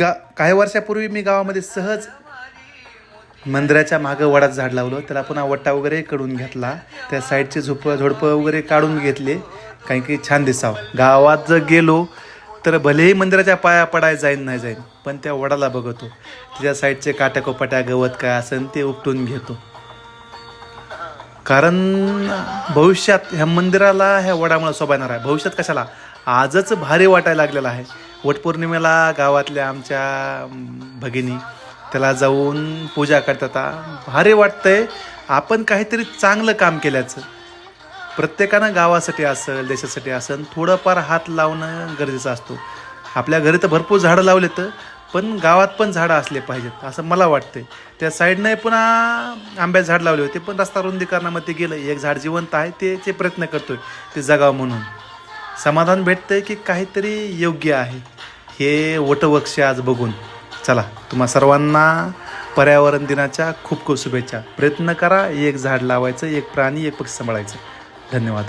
गा काही वर्षापूर्वी मी गावामध्ये सहज मंदिराच्या मागं वडात झाड लावलं. त्याला पुन्हा वट्टा वगैरे कडून घेतला. त्या साईडचे झोप झोडपं वगैरे काढून घेतले. काही काही छान दिसावं. गावात जर गेलो तर भलेही मंदिराच्या पाया पडाय जाईन नाही जाईन पण त्या वडाला बघतो. त्याच्या साईडचे काट्याकोपाट्या गवत काय असेल ते उपटून घेतो. कारण भविष्यात ह्या मंदिराला ह्या वडामुळं शोभा येणार आहे. भविष्यात कशाला? आजच भारी वाटायला लागलेलं आहे. वटपौर्णिमेला गावातल्या आमच्या भगिनी त्याला जाऊन पूजा करतात. भारी वाटतंय. आपण काहीतरी चांगलं काम केल्याचं. प्रत्येकानं गावासाठी असेल देशासाठी असेल थोडंफार हात लावणं गरजेचं असतो. आपल्या घरी तर भरपूर झाडं लावले पण गावात पण झाडं असले पाहिजेत असं मला वाटतंय. त्या साईडनं पुन्हा आंब्याचं झाड लावले होते पण रस्ता रुंदीकरणामध्ये गेलं. एक झाड जिवंत आहे ते ते प्रयत्न करतोय ते जगावं म्हणून. समाधान भेटतंय की काहीतरी योग्य आहे. हे वटवृक्ष आज बघून. चला तुम्हा सर्वांना पर्यावरण दिनाच्या खूप खूप शुभेच्छा. प्रयत्न करा एक झाड लावायचं एक प्राणी एक पक्षी सांभाळायचं. धन्यवाद.